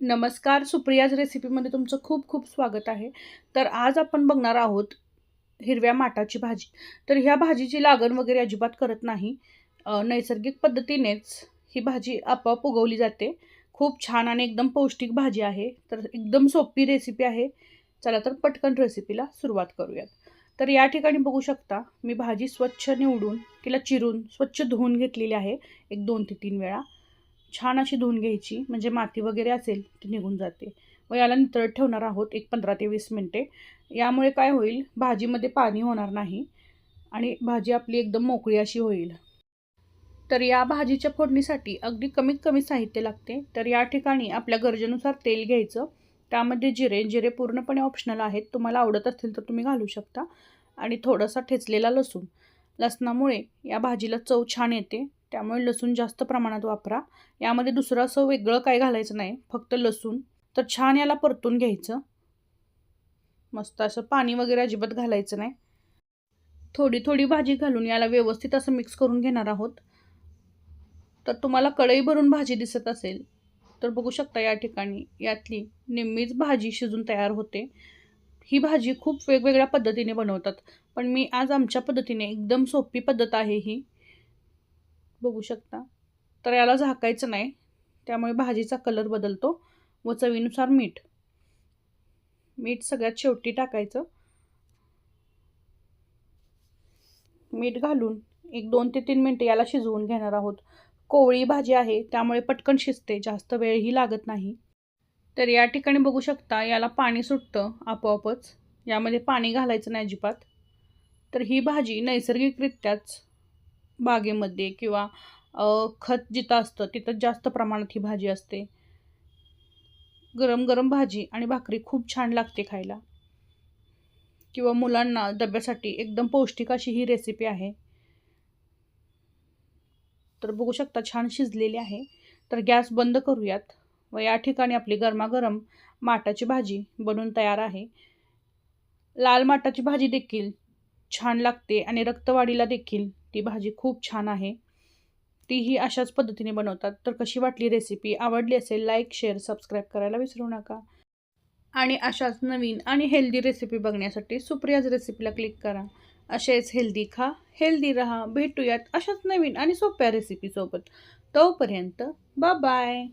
नमस्कार सुप्रियाज रेसिपीमध्ये तुमचं खूप खूप स्वागत आहे. तर आज आपण बघणार आहोत हिरव्या माटाची भाजी. तर ह्या भाजीची लागण वगैरे अजिबात करत नाही. नैसर्गिक पद्धतीनेच ही भाजी आपोआप उगवली जाते. खूप छान आणि एकदम पौष्टिक भाजी आहे. तर एकदम सोपी रेसिपी आहे. चला तर पटकन रेसिपीला सुरुवात करूयात. तर या ठिकाणी बघू शकता मी भाजी स्वच्छ निवडून तिला चिरून स्वच्छ धुवून घेतलेली आहे. एक दोन ते तीन वेळा. छान अशी धुवून घ्यायची. म्हणजे माती वगैरे असेल ती निघून जाते. व याला नितळत ठेवणार आहोत एक पंधरा ते वीस मिनटे. यामुळे काय होईल? भाजीमध्ये पाणी होणार नाही आणि भाजी आपली एकदम मोकळी अशी होईल. तर या भाजीच्या फोडणीसाठी अगदी कमीत कमी साहित्य लागते. तर या ठिकाणी आपल्या गरजेनुसार तेल घ्यायचं. त्यामध्ये जिरे जिरे पूर्णपणे ऑप्शनल आहेत. तुम्हाला आवडत असतील तर तुम्ही घालू शकता. आणि थोडासा ठेचलेला लसूण. लसणामुळे या भाजीला चव छान येते. त्यामुळे लसूण जास्त प्रमाणात वापरा. यामध्ये दुसरं असं वेगळं काय घालायचं नाही. फक्त लसूण. तर छान याला परतून घ्यायचं. मस्त असं पाणी वगैरे अजिबात घालायचं नाही. थोडी थोडी भाजी घालून याला व्यवस्थित असं मिक्स करून घेणार आहोत. तर तुम्हाला कढई भरून भाजी दिसत असेल तर बघू शकता या ठिकाणी यातली निम्मीच भाजी शिजून तयार होते. ही भाजी खूप वेगवेगळ्या पद्धतीने बनवतात. पण मी आज आमच्या पद्धतीने एकदम सोपी पद्धत आहे ही. बघू शकता. तर याला झाकायचं नाही. त्यामुळे भाजीचा कलर बदलतो. व चवीनुसार मीठ. मीठ सगळ्यात शेवटी टाकायचं. मीठ घालून एक दोन ते तीन मिनटं याला शिजवून घेणार आहोत. कोवळी भाजी आहे त्यामुळे पटकन शिजते. जास्त वेळही लागत नाही. तर या ठिकाणी बघू शकता याला पाणी सुटतं आपोआपच. यामध्ये पाणी घालायचं नाही अजिबात. तर ही भाजी नैसर्गिकरित्याच बागेमध्ये किंवा खत जिथं असतं तिथं जास्त प्रमाणात ही भाजी असते. गरम गरम भाजी आणि भाकरी खूप छान लागते खायला. किंवा मुलांना डब्यासाठी एकदम पौष्टिक अशी ही रेसिपी आहे. तर बघू शकता छान शिजलेली आहे. तर गॅस बंद करूयात व या ठिकाणी आपली गरमागरम माटाची भाजी बनून तयार आहे. लाल माटाची भाजी देखील छान लागते आणि रक्तवाढीला देखील ती भाजी खूप छान आहे. तीही अशाच पद्धतीने बनवतात. तर कशी वाटली रेसिपी आवडली असेल लाईक शेअर सबस्क्राईब करायला विसरू नका. आणि अशाच नवीन आणि हेल्दी रेसिपी बघण्यासाठी सुप्रियाज रेसिपीला क्लिक करा. असेच हेल्दी खा हेल्दी रहा भेटूयात अशाच नवीन आणि सोप्या रेसिपीसोबत तोपर्यंत बाय